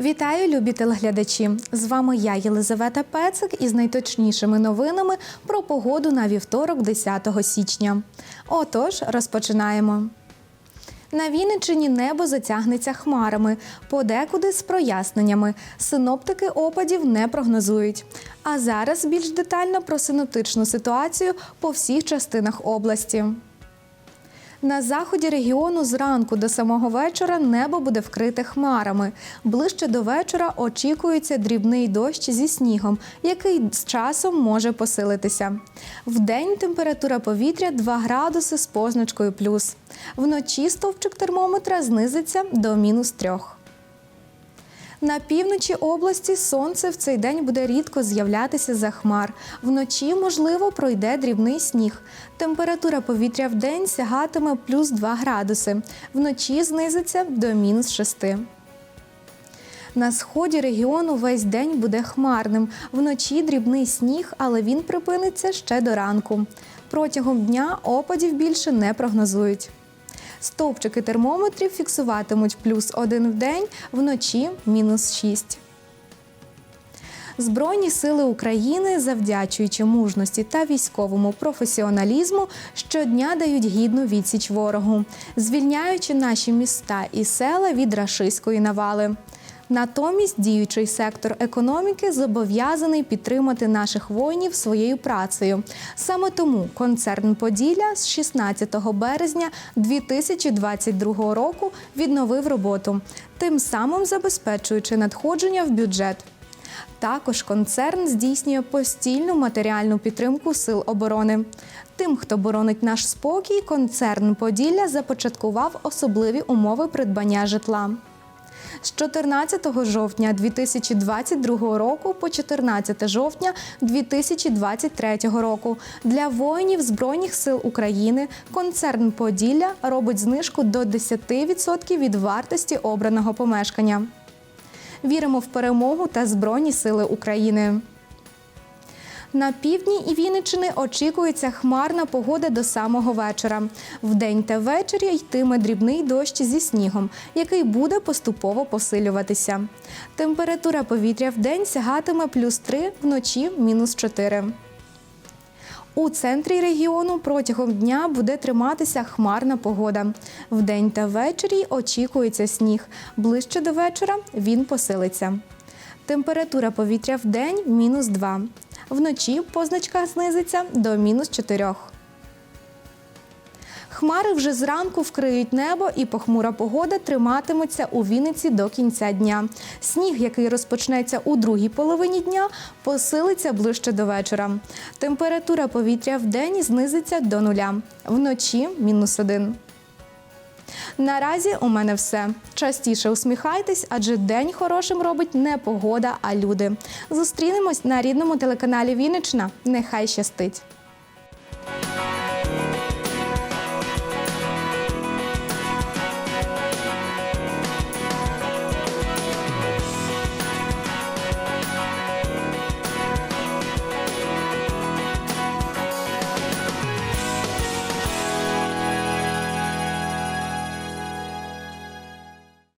Вітаю, любі телеглядачі! З вами я, Єлизавета Пецик, із найточнішими новинами про погоду на вівторок, 10 січня. Отож, розпочинаємо. На Вінниччині небо затягнеться хмарами, подекуди з проясненнями. Синоптики опадів не прогнозують. А зараз більш детально про синоптичну ситуацію по всіх частинах області. На заході регіону зранку до самого вечора небо буде вкрите хмарами. Ближче до вечора очікується дрібний дощ зі снігом, який з часом може посилитися. Вдень температура повітря 2 градуси з позначкою плюс. Вночі стовпчик термометра знизиться до мінус 3. На півночі області сонце в цей день буде рідко з'являтися за хмар. Вночі, можливо, пройде дрібний сніг. Температура повітря в день сягатиме плюс 2 градуси. Вночі знизиться до мінус 6. На сході регіону весь день буде хмарним. Вночі дрібний сніг, але він припиниться ще до ранку. Протягом дня опадів більше не прогнозують. Стовпчики термометрів фіксуватимуть плюс 1 в день, вночі мінус 6. Збройні сили України, завдячуючи мужності та військовому професіоналізму, щодня дають гідну відсіч ворогу, звільняючи наші міста і села від рашистської навали. Натомість діючий сектор економіки зобов'язаний підтримати наших воїнів своєю працею. Саме тому концерн Поділля з 16 березня 2022 року відновив роботу, тим самим забезпечуючи надходження в бюджет. Також концерн здійснює постійну матеріальну підтримку сил оборони. Тим, хто боронить наш спокій, концерн Поділля започаткував особливі умови придбання житла. З 14 жовтня 2022 року по 14 жовтня 2023 року для воїнів Збройних сил України концерн Поділля робить знижку до 10% від вартості обраного помешкання. Віримо в перемогу та Збройні Сили України. На півдні і Вінниччини очікується хмарна погода до самого вечора. Вдень та ввечері йтиме дрібний дощ зі снігом, який буде поступово посилюватися. Температура повітря вдень сягатиме плюс 3, вночі мінус 4. У центрі регіону протягом дня буде триматися хмарна погода. Вдень та ввечері очікується сніг. Ближче до вечора він посилиться. Температура повітря в день мінус 2. Вночі позначка знизиться до мінус 4. Хмари вже зранку вкриють небо і похмура погода триматиметься у Вінниці до кінця дня. Сніг, який розпочнеться у другій половині дня, посилиться ближче до вечора. Температура повітря в день знизиться до нуля. Вночі мінус 1. Наразі у мене все. Частіше усміхайтесь, адже день хорошим робить не погода, а люди. Зустрінемось на рідному телеканалі Віннична. Нехай щастить!